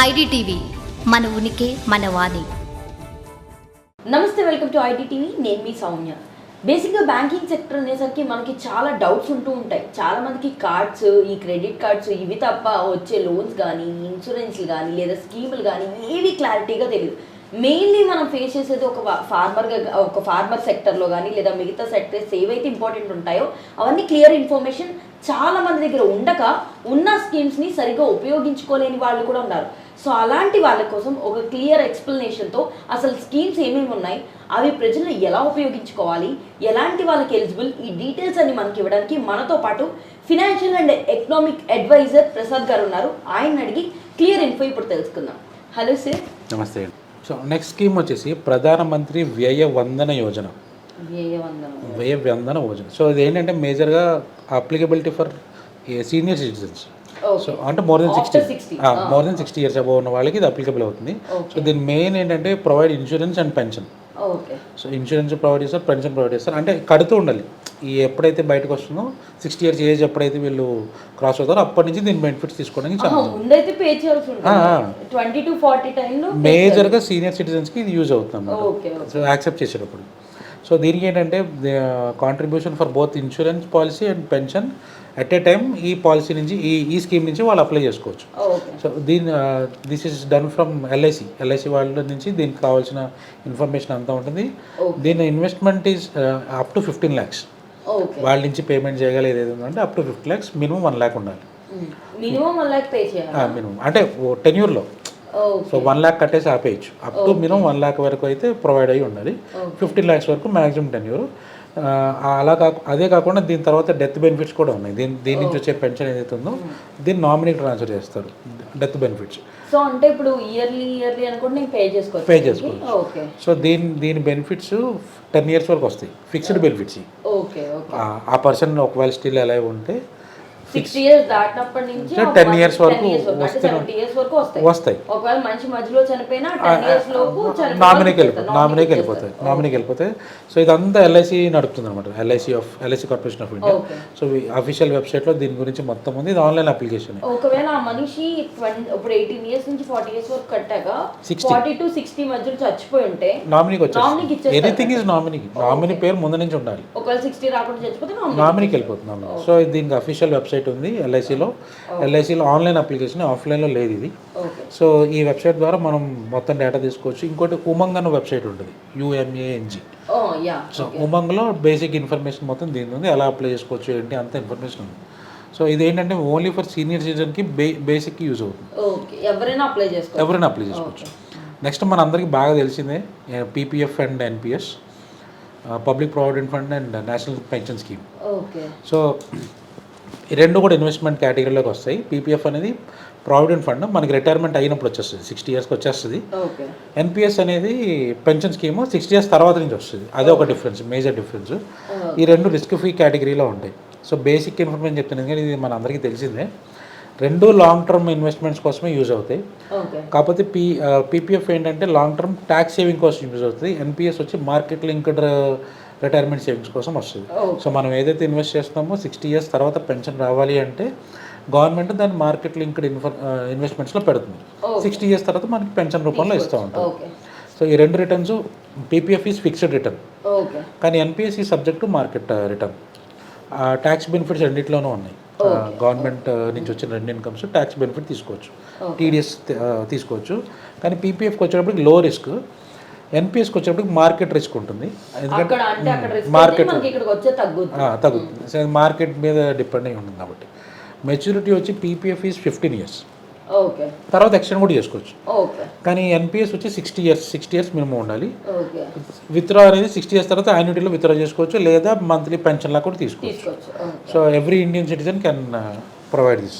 IDTV మన ఉనికి మన వాణి నమస్తే వెల్కమ్ టు ఐడిటీవీ. నేను మీ సౌమ్య. బేసిక్గా బ్యాంకింగ్ సెక్టర్ అనేసరికి మనకి చాలా డౌట్స్ ఉంటూ ఉంటాయి. చాలా మందికి కార్డ్స్ ఈ క్రెడిట్ కార్డ్స్ ఇవి తప్ప వచ్చే లోన్స్ కానీ ఇన్సూరెన్స్లు కానీ లేదా స్కీములు కానీ ఏవి క్లారిటీగా తెలియదు. మెయిన్లీ మనం ఫేస్ చేసేది ఒక ఫార్మర్గా ఒక ఫార్మర్ సెక్టర్లో కానీ లేదా మిగతా సెక్టర్స్ ఏవైతే ఇంపార్టెంట్ ఉంటాయో అవన్నీ క్లియర్ ఇన్ఫర్మేషన్ చాలా మంది దగ్గర ఉండక ఉన్న స్కీమ్స్ని సరిగ్గా ఉపయోగించుకోలేని వాళ్ళు కూడా ఉన్నారు. సో అలాంటి వాళ్ళ కోసం ఒక క్లియర్ ఎక్స్ప్లెనేషన్తో అసలు స్కీమ్స్ ఏమేమి ఉన్నాయి అవి ప్రజలు ఎలా ఉపయోగించుకోవాలి ఎలాంటి వాళ్ళకి ఎలిజిబుల్ ఈ డీటెయిల్స్ అన్ని మనకి ఇవ్వడానికి మనతో పాటు financial and economic adviser Prasad గారు ఉన్నారు. ఆయన అడిగి క్లియర్ ఇన్ఫో ఇప్పుడు తెలుసుకుందాం. హలో సార్ నమస్తే. సో నెక్స్ట్ స్కీమ్ వచ్చేసి ప్రధానమంత్రి వ్యయ వందన యోజన. వందన యోజన సో ఇది ఏంటంటే మేజర్గా applicability for senior citizens so అంటే more than sixty 60, more than sixty years above ఉన్న వాళ్ళకి ఇది అప్లికబుల్ అవుతుంది. సో దీని మెయిన్ ఏంటంటే provide insurance and pension so insurance provide చేస్తారు పెన్షన్ ప్రొవైడ్ చేస్తారు. అంటే కడుతూ ఉండాలి. ఈ ఎప్పుడైతే బయటకు వస్తుందో సిక్స్టీ ఇయర్స్ ఏజ్ ఎప్పుడైతే వీళ్ళు క్రాస్ అవుతారో అప్పటి నుంచి దీని బెనిఫిట్స్ తీసుకోవడానికి మేజర్గా సీనియర్ సిటిజన్స్కి ఇది యూజ్ అవుతుంది సో యాక్సెప్ట్ చేసేటప్పుడు. సో దీనికి ఏంటంటే contribution for both insurance policy and pension at a time ఈ పాలసీ నుంచి ఈ ఈ స్కీమ్ నుంచి వాళ్ళు అప్లై చేసుకోవచ్చు. సో దీని this is done from LIC LIC వాళ్ళ నుంచి దీనికి కావాల్సిన ఇన్ఫర్మేషన్ అంతా ఉంటుంది. దీని investment is up to fifteen lakhs వాళ్ళ నుంచి పేమెంట్ చేయగలిగేది ఏదంటే up to fifty lakhs minimum one lakh ఉండాలి. మినిమం వన్ ల్యాక్ పే చేయాలి? మినిమం అంటే టెన్యూర్లో సో వన్ ల్యాక్ కట్టేసి ఆపేయచ్చు. Up to minimum one lakh వరకు అయితే ప్రొవైడ్ అయ్యి ఉండాలి. ఫిఫ్టీన్ ల్యాక్స్ వరకు మ్యాక్సిమం టెన్యూర్ అలా కాకు అదే కాకుండా దీని తర్వాత డెత్ బెనిఫిట్స్ కూడా ఉన్నాయి. దీని దీని నుంచి వచ్చే పెన్షన్ ఏదైతే ఉందో దీన్ని నామినీకి ట్రాన్స్ఫర్ చేస్తారు. డెత్ బెనిఫిట్స్ సో అంటే ఇప్పుడు ఇయర్లీ ఇయర్లీ అనుకుంటే పే చేసుకోవచ్చు. పే చేసుకోవచ్చు. ఓకే సో దీని దీని బెనిఫిట్స్ టెన్ ఇయర్స్ వరకు వస్తాయి. ఫిక్స్డ్ బెనిఫిట్స్ ఆ పర్సన్ ఒకవేళ స్టిల్ ఎలా ఉంటే సిక్స్ ఇయర్స్ దాటినప్పటి నుంచి So, 10 years వరకు వస్తూనే- సెవెంటీ ఇయర్స్ వరకు వస్తాయి. వస్తాయి. ఒకవేళ మంచి మధ్యలో చనిపోయినా టెన్ ఇయర్స్ లోపు చనిపోయిన నామినీకి వెళ్ళిపోతాయి. నామినీకి వెళ్ళిపోతాయి నామినీకి వెళ్ళిపోతాయి. సో ఇదంతా ఎల్ఐసి నడుపుతుంది అనమాట LIC of LIC corporation of India so official వెబ్సైట్లో దీని గురించి మొత్తం ఉంది. ఇది ఆన్లైన్ అప్లికేషన్ ఒకవేళ ఆ మనిషి 20 ఇప్పుడు ఎయిటీన్ ఇయర్స్ నుంచి ఫార్టీ ఇయర్స్ వరకు కట్టాక 60. ఫార్టీ టు సిక్స్టీ మధ్యలో చచ్చిపోయి ఉంటే నామినీకి ఇచ్చేస్తారు ఎనీథింగ్ ఈజ్ నామినీకి నామినీ పేరు ముందు నుంచి ఉండాలి. ఒకవేళ సిక్స్టీ రాకుండా చచ్చిపోతే నామినీ నామినీకి వెళ్ళిపోతుంది నామినీ సో దీనికి అఫీషియల్ వెబ్సైట్ ఉంది ఎల్ఐసిలో. ఎల్ఐసిలో ఆన్లైన్ అప్లికేషన్ ఆఫ్లైన్లో లేదు ఇది. సో ఈ వెబ్సైట్ ద్వారా మనం మొత్తం డేటా తీసుకోవచ్చు. ఇంకోటి ఉమంగ్ అన్న వెబ్సైట్ ఉంటుంది యుఎంఏఎన్జి సో ఉమంగ్లో బేసిక్ ఇన్ఫర్మేషన్ మొత్తం దీని ఉంది ఎలా అప్లై చేసుకోవచ్చు ఏంటి అంత ఇన్ఫర్మేషన్ ఉంది. సో ఇది ఏంటంటే ఓన్లీ ఫర్ సీనియర్ సిటిజన్కి బే బేసిక్ యూజ్ అవుతుంది. ఎవరైనా అప్లై చేసుకోవచ్చు. ఎవరైనా అప్లై చేసుకోవచ్చు. నెక్స్ట్ మన అందరికీ బాగా తెలిసిందే PPF and NPS public provident fund and national pension scheme. So ఈ రెండు కూడా ఇన్వెస్ట్మెంట్ కేటగిరీలోకి వస్తాయి. పీపీఎఫ్ అనేది ప్రావిడెంట్ ఫండ్ మనకి రిటైర్మెంట్ అయినప్పుడు వచ్చేస్తుంది. సిక్స్టీ ఇయర్స్కి వచ్చేస్తుంది. ఎన్పిఎస్ అనేది పెన్షన్ స్కీమ్ సిక్స్టీ ఇయర్స్ తర్వాత నుంచి వస్తుంది. అదే ఒక డిఫరెన్స్ మేజర్ డిఫరెన్స్ ఈ రెండు రిస్క్ ఫ్రీ కేటగిరీలో ఉంటాయి. సో బేసిక్ ఇన్ఫర్మేషన్ చెప్తున్నాను కానీ ఇది మన అందరికీ తెలిసిందే. రెండు లాంగ్ టర్మ్ ఇన్వెస్ట్మెంట్స్ కోసమే యూజ్ అవుతాయి. కాకపోతే పీ పీపీఎఫ్ ఏంటంటే లాంగ్ టర్మ్ ట్యాక్స్ సేవింగ్ కోసం యూజ్ అవుతుంది ఎన్పిఎస్ వచ్చి మార్కెట్ లింక్డ్ రిటైర్మెంట్ సేవింగ్స్ కోసం వస్తుంది. సో మనం ఏదైతే ఇన్వెస్ట్ చేస్తామో సిక్స్టీ ఇయర్స్ తర్వాత పెన్షన్ రావాలి అంటే గవర్నమెంట్ దాన్ని మార్కెట్ లింక్డ్ ఇన్ఫర్ ఇన్వెస్ట్మెంట్స్లో పెడుతుంది. సిక్స్టీ ఇయర్స్ తర్వాత మనకి పెన్షన్ రూపంలో ఇస్తూ ఉంటాం సో ఈ రెండు returns PPF is fixed return. కానీ ఎన్పిఎస్ ఈ subject to market return tax benefits రెండిట్లోనూ ఉన్నాయి. గవర్నమెంట్ నుంచి వచ్చిన రెండు ఇన్కమ్స్ ట్యాక్స్ బెనిఫిట్ తీసుకోవచ్చు. టీడీఎస్ తీసుకోవచ్చు. కానీ పీపీఎఫ్కి వచ్చేటప్పటికి లో రిస్క్ ఎన్పిఎస్కి వచ్చేటప్పటికి మార్కెట్ రిస్క్ ఉంటుంది. ఎందుకంటే మార్కెట్ తగ్గుతుంది. సో మార్కెట్ మీద డిపెండ్ అయి ఉంటుంది కాబట్టి. మెచ్యూరిటీ వచ్చి PPF is fifteen years okay. తర్వాత ఎక్స్టెండ్ కూడా చేసుకోవచ్చు. కానీ ఎన్పిఎస్ వచ్చి sixty years sixty years minimum ఉండాలి. విత్డ్రా అనేది సిక్స్టీ ఇయర్స్ తర్వాత యాన్యుటీలో విత్డ్రా చేసుకోవచ్చు లేదా మంత్లీ పెన్షన్లా కూడా తీసుకోవచ్చు. So every Indian citizen can provide this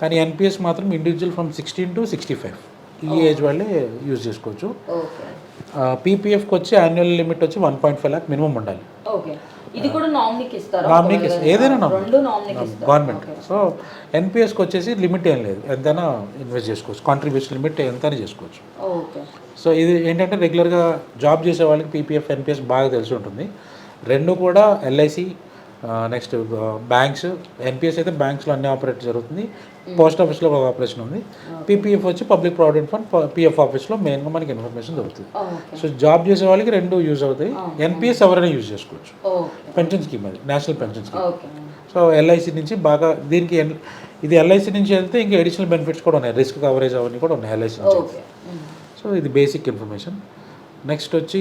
కానీ ఎన్పిఎస్ మాత్రం individual from sixteen to sixty five ఈ ఏజ్ వాళ్ళే యూజ్ చేసుకోవచ్చు. పీపీఎఫ్కి వచ్చి యాన్యువల్ లిమిట్ వచ్చి one point five lakh minimum ఉండాలి. ఇది కూడా నామినీకి ఇస్తారా? నామినీకి. ఏదైనా గవర్నమెంట్ సో ఎన్పిఎస్కి వచ్చేసి లిమిట్ ఏం లేదు. ఎంతైనా ఇన్వెస్ట్ చేసుకోవచ్చు. కాంట్రిబ్యూషన్ లిమిట్ ఎంతైనా చేసుకోవచ్చు. సో ఇది ఏంటంటే రెగ్యులర్గా జాబ్ చేసే వాళ్ళకి పీపీఎఫ్ ఎన్పిఎస్ బాగా తెలిసి ఉంటుంది. రెండు కూడా ఎల్ఐసి నెక్స్ట్ బ్యాంక్స్ ఎన్పిఎస్ అయితే బ్యాంక్స్లో అన్ని ఆపరేట్ జరుగుతుంది. పోస్ట్ ఆఫీస్లో ఒక ఆపరేషన్ ఉంది. పీపీఎఫ్ వచ్చి పబ్లిక్ ప్రావిడెంట్ ఫండ్ పిఎఫ్ ఆఫీస్లో మెయిన్గా మనకి ఇన్ఫర్మేషన్ దొరుకుతుంది. సో జాబ్ చేసే వాళ్ళకి రెండు యూజ్ అవుతాయి. ఎన్పిఎస్ ఎవరైనా యూజ్ చేసుకోవచ్చు. పెన్షన్ స్కీమ్ అది national pension scheme so LIC నుంచి బాగా దీనికి ఎన్- ఇది ఎల్ఐసి నుంచి వెళ్తే ఇంకా ఎడిషనల్ బెనిఫిట్స్ కూడా ఉన్నాయి. రిస్క్ కవరేజ్ అవన్నీ కూడా ఉన్నాయి ఎల్ఐసి నుంచి. సో ఇది బేసిక్ ఇన్ఫర్మేషన్ నెక్స్ట్ వచ్చి